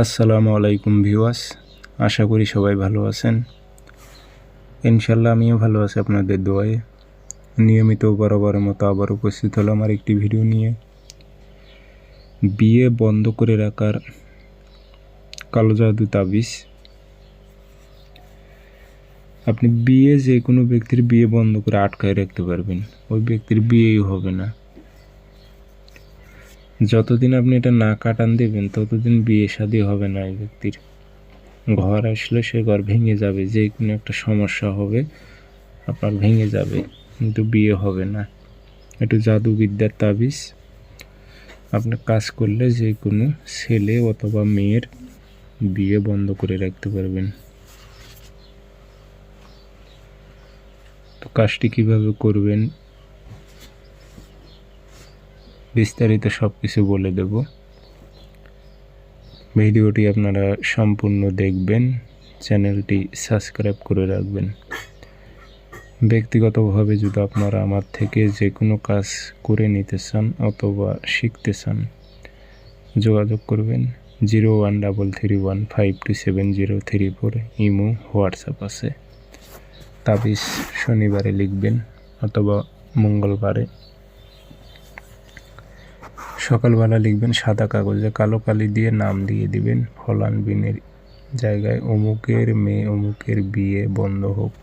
আসসালামু আলাইকুম ভিউয়ার্স, আশা করি সবাই ভালো আছেন। ইনশাল্লাহ আমিও ভালো আছি আপনাদের দোয়ায়। নিয়মিত বরাবরের মতো আবার উপস্থিত হলাম আমার একটি ভিডিও নিয়ে। বিয়ে বন্ধ করে রাখার কালো জাদু তাবিজ। আপনি বিয়ে যে কোনো ব্যক্তির বিয়ে বন্ধ করে আটকায় রাখতে পারবেন। ওই ব্যক্তির বিয়েই হবে না। যতদিন আপনি এটা না কাটান দেবেন, ততদিন বিয়ে শাদী হবে না এই ব্যক্তির। ঘর আসলে সে ঘর ভেঙে যাবে, যে কোনো একটা সমস্যা হবে, আপনার ভেঙে যাবে, কিন্তু বিয়ে হবে না। একটু জাদুবিদ্যার তাবিজ। আপনি কাজ করলে যে কোনো ছেলে অথবা মেয়ের বিয়ে বন্ধ করে রাখতে পারবেন। তো কাজটি কীভাবে করবেন? বিস্তারিত সব কিছু বলে দেব। ভিডিওটি আপনারা সম্পূর্ণ দেখবেন, চ্যানেলটি সাবস্ক্রাইব করে রাখবেন। ব্যক্তিগতভাবে যদি আপনারা আমার থেকে যে কোনো কাজ করে নিতে চান অথবা শিখতে চান, যোগাযোগ করবেন zero one double three one five two seven zero three four imo, WhatsApp আছে। তাবিজ শনিবারে লিখবেন অথবা মঙ্গলবারে সকালবেলা লিখবেন সাদা কাগজে, কালো কালি দিয়ে নাম দিয়ে দিবেন। ফলান বিনের জায়গায় অমুকের মেয়ে, অমুকের বিয়ে, বন্ধ হোক,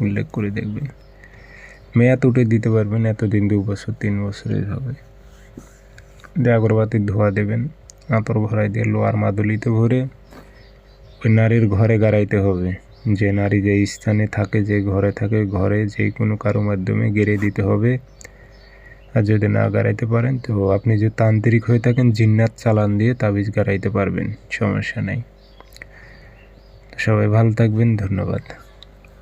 উল্লেখ করে দেখবেন। মেয়াদ উঠে দিতে পারবেন, এতদিন দু বছর, তিন বছরের হবে। দিয়ে আগরবাতির ধোয়া দেবেন, আতর ভরাই দিয়ে লোয়ার মাদুলিতে ভরে ওই নারীর ঘরে গাড়াইতে হবে। যে নারী যে স্থানে থাকে, যে ঘরে থাকে, ঘরে যে কোনো কারও মাধ্যমে গেড়ে দিতে হবে। আর যদি না গাড়াইতে পারেন, তো আপনি যদি তান্ত্রিক হয়ে থাকেন, জিন্নাত চালান দিয়ে তাবিজ গাড়াইতে পারবেন, সমস্যা নেই। সবাই ভালো থাকবেন, ধন্যবাদ।